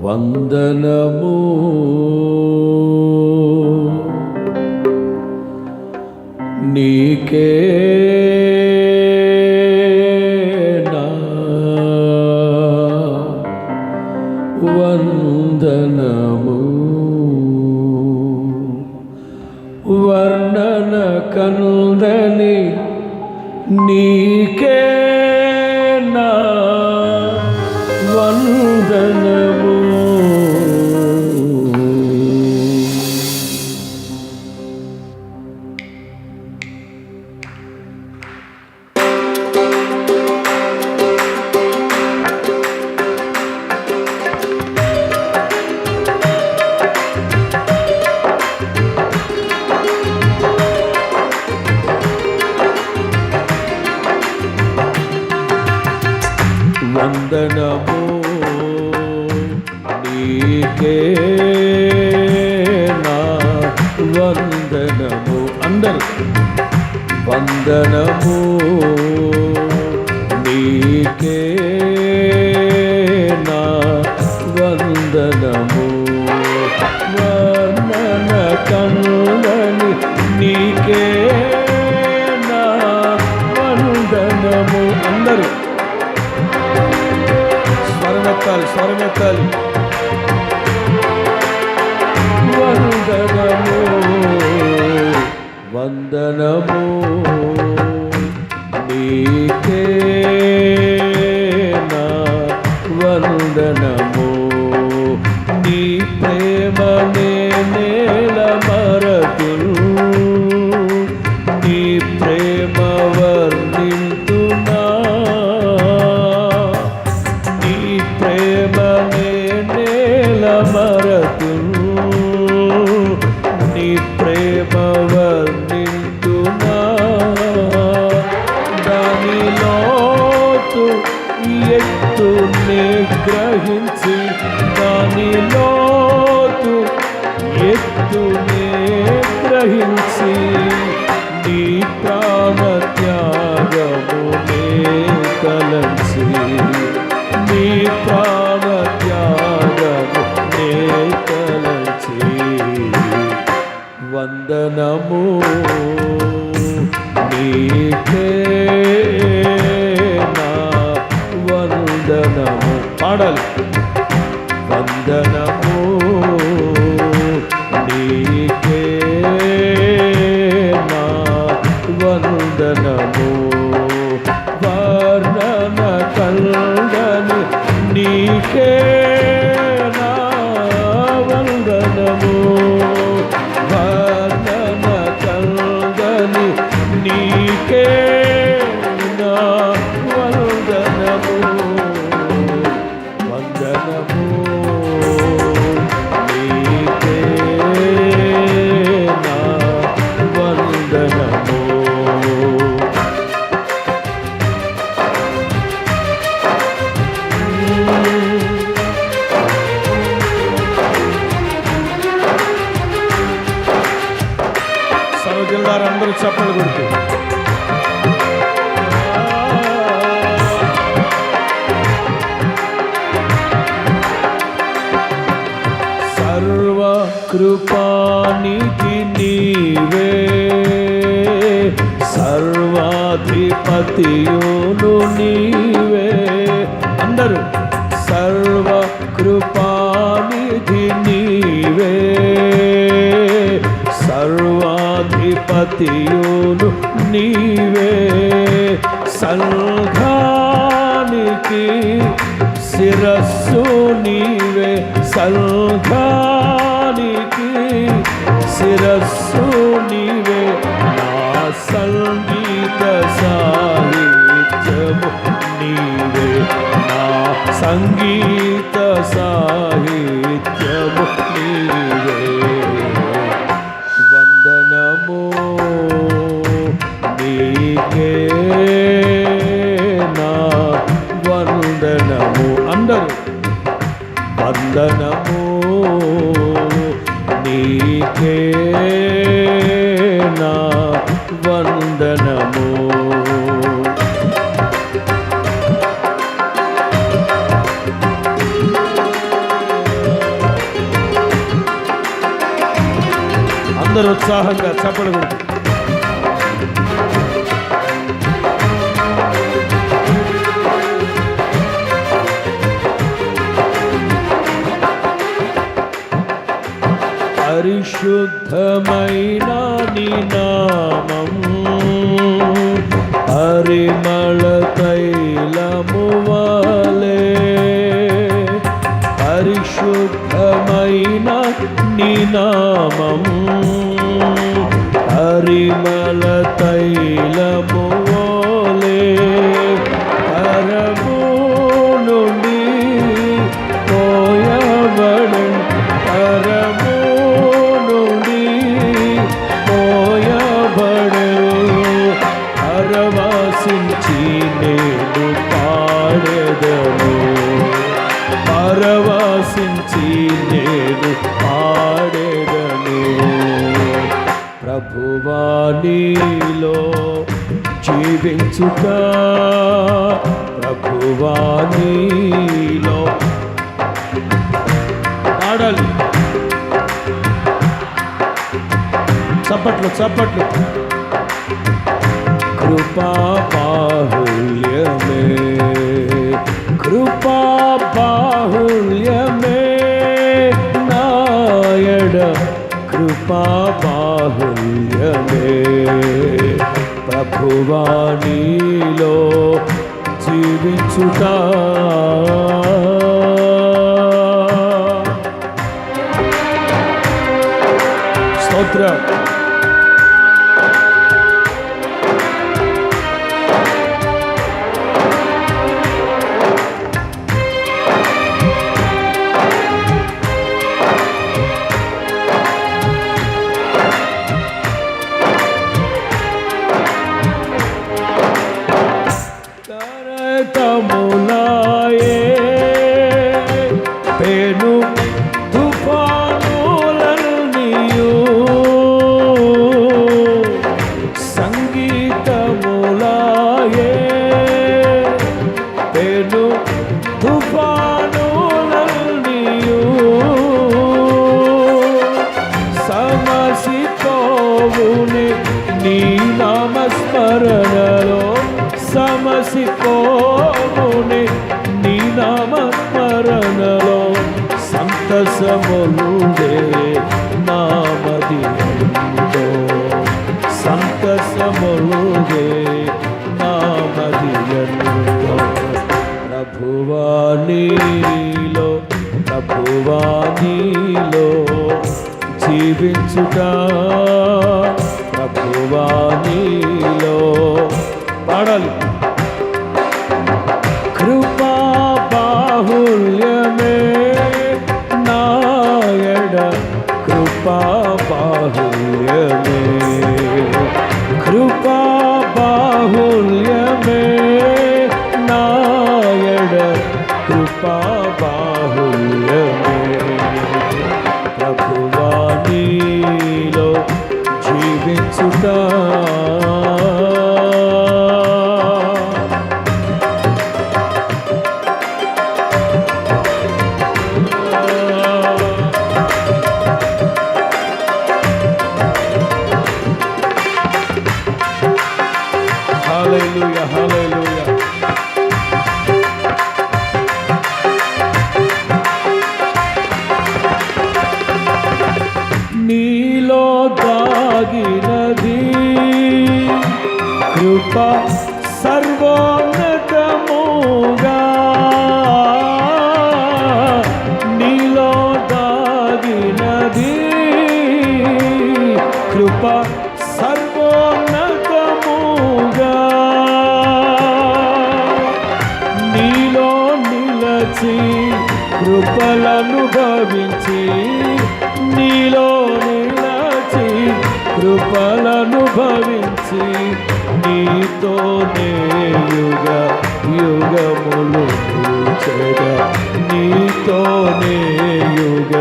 వందనము. నీకే జ్ఞాన నీకే నా వందనము. అందరూ స్వరమెత్తాలి స్వరమెత్తాలి వందనము. వందనము. ప్రియుడు నీవే. అందరూ సర్వ కృపానిధి నీవే. సర్వాధిపతియుడు నీవే. సంఘానికి శిరస్సు నీవే. సంఘానికి శిరస్సు నీవే. నా సంఘి అమృత సాహిత్యము నీవే నా సంగీత సాహిత్య పరిశుద్ధమైన నినామం పరిమళ తైలము వలె. పరిశుద్ధమైన నినామం పరవాసించి నేను పాడెదను. ప్రభువాణిలో జీవించుట. ప్రభువాణిలో ఆడాలి. చప్పట్లు చప్పట్లు. కృపా బాహుల్యమే. కృపా బాహుల్యమే. కృపా బాహుల్యమే. ప్రభువాణిలో జీవించుట. స్తోత్రం. ತಮುಲ కృపా కృప సర్వోన్నతముగా. నీలో దాగినది కృప సర్వోన్నతముగా. నీలో నిలచి కృపలను భవించి నీలో నిలచి కృపలను భవి నీతోనే యుగ యుగములు చెడ నీతోనే యుగ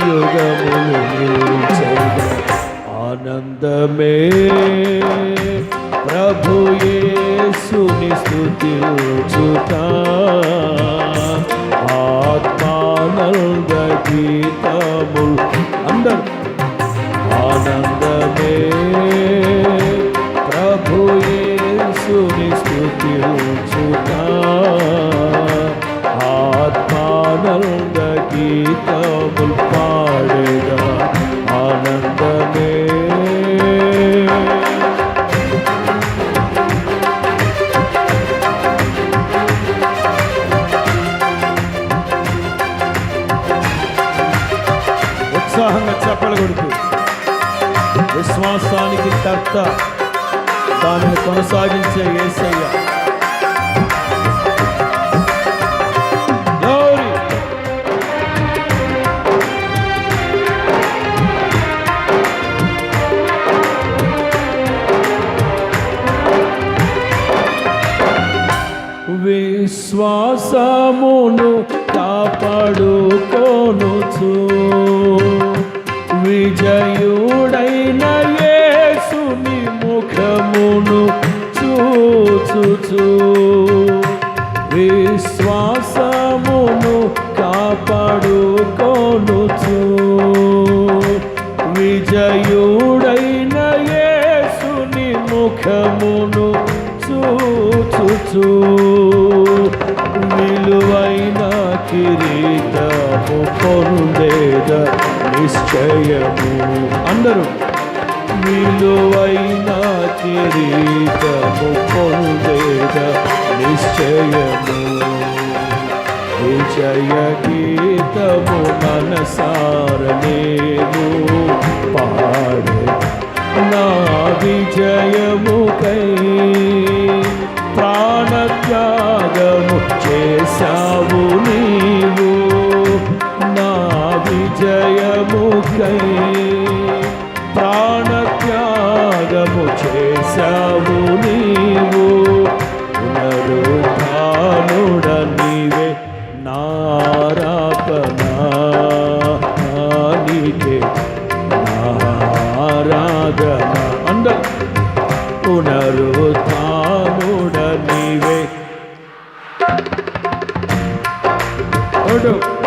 యుగములు చెడ ఆనందమే ప్రభుయే యేసుని స్తుతించుట ఆత్మానంద విశ్వాసానికి కర్త దానిని కొనసాగించే ఏసయ్య. విశ్వాసమును కాపాడుకోనుచు. విలువైన కిరీటము పొందేద నిశ్చయము? విజయ గీతము మనసారలేదు పాడు నా విజయముకై ప్రాణత్యాగము చేశావు నీవు. నా విజయముకై 是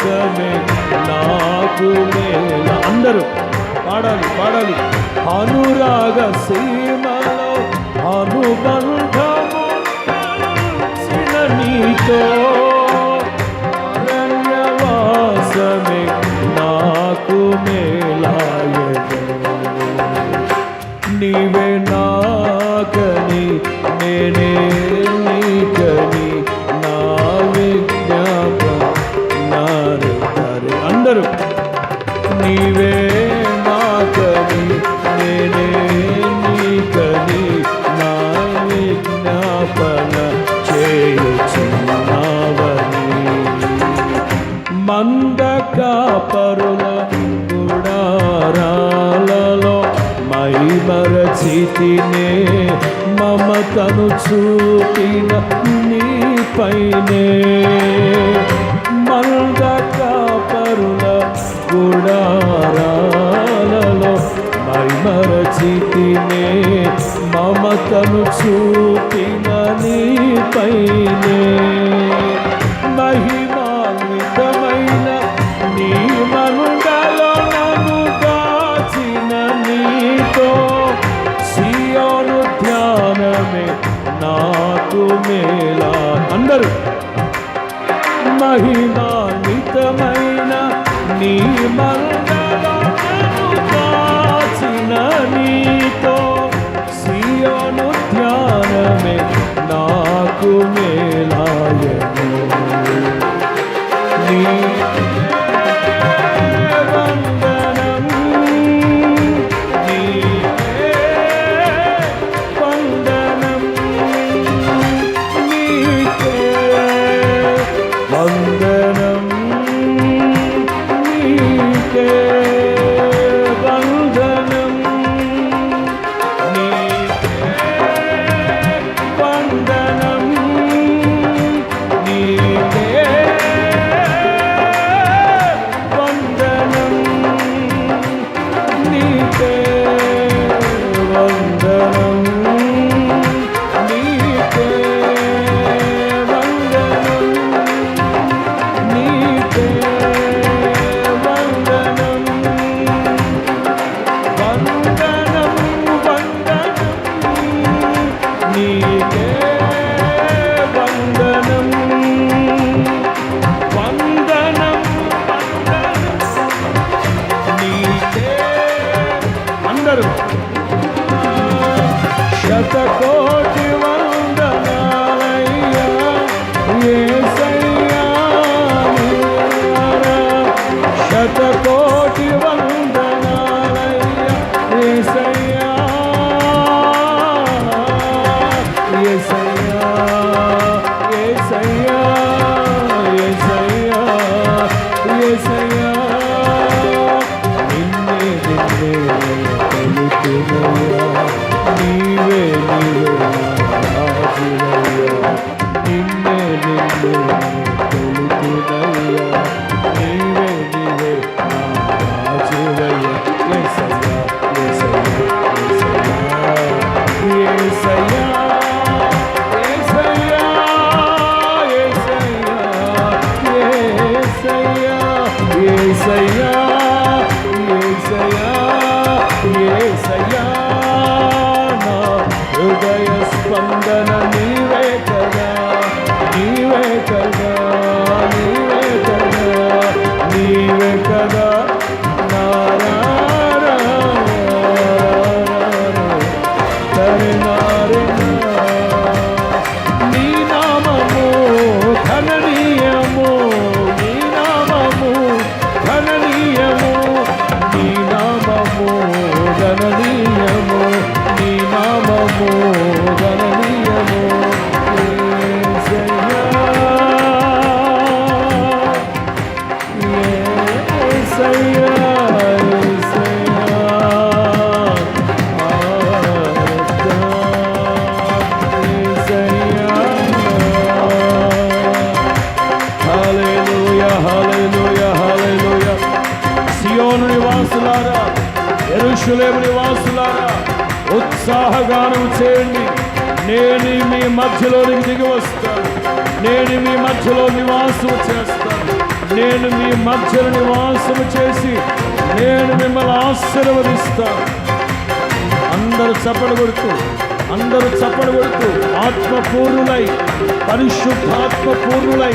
విశ్వాసమే నాకు మేలా అందరూ పాడాలి పాడాలి. అనురాగ సీమలో అనుబంధము నీతో. తినే మమతను చూపిన నీపైనే మంద కాపరుల గుడారాలలో మైమరచితినే మమతను చూపిన నీపైనే மேலாய స్పందనమే మధ్యలో నివాసము చేస్తాను. నేను మీ మధ్యలో నివాసము చేసి నేను మిమ్మల్ని ఆశీర్వదిస్తాను. అందరూ చప్పడు కొడుతూ అందరూ చప్పడు కొడుతూ ఆత్మపూర్ణులై పరిశుద్ధాత్మపూర్ణులై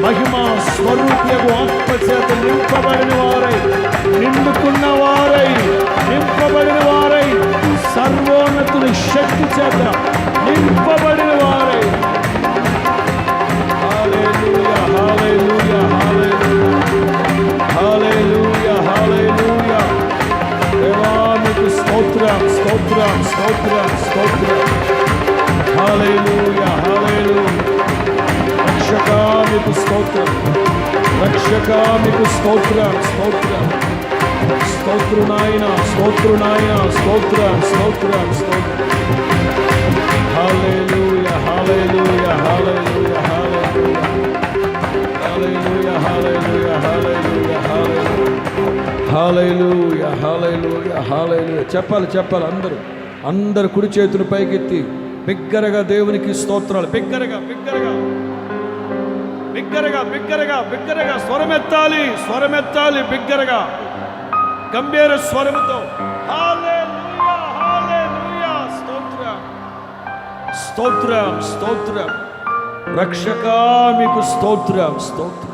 మహిమ మహిమా స్వరూపకు ఆత్మ చేత నింపబడిన వారై నిండుకున్న వారై నింపబడిన వారై సర్వోన్నతుని శక్తి చేత నింపబడిన వారై. స్తోత్రం స్తోత్రం స్తోత్రం స్తోత్రం హల్లెలూయా హల్లెలూయా రక్షకా మీకు స్తోత్రం రక్షకా మీకు స్తోత్రం స్తోత్రం స్తోత్రు నాయన స్తోత్రు నాయన స్తోత్రం స్తోత్రం స్తోత్రం హల్లెలూయ హల్లెలూయ హల్లెలూయ హాలయలు హల్లెలూయ హాలయలు చెప్పాలి చెప్పాలి అందరూ. అందరు కుడి చేతులు పైకెత్తి. బిగ్గరగా దేవునికి స్తోత్రాలు. బిగ్గరగా బిగ్గరగా. బిగ్గరగా బిగ్గరగా బిగ్గరగా స్వరమెత్తాలి స్వరమెత్తాలి బిగ్గరగా. గంభీర స్వరముతో. హల్లెలూయా స్తోత్రం స్తోత్రం. రక్షక మీకు స్తోత్రం స్తోత్రం.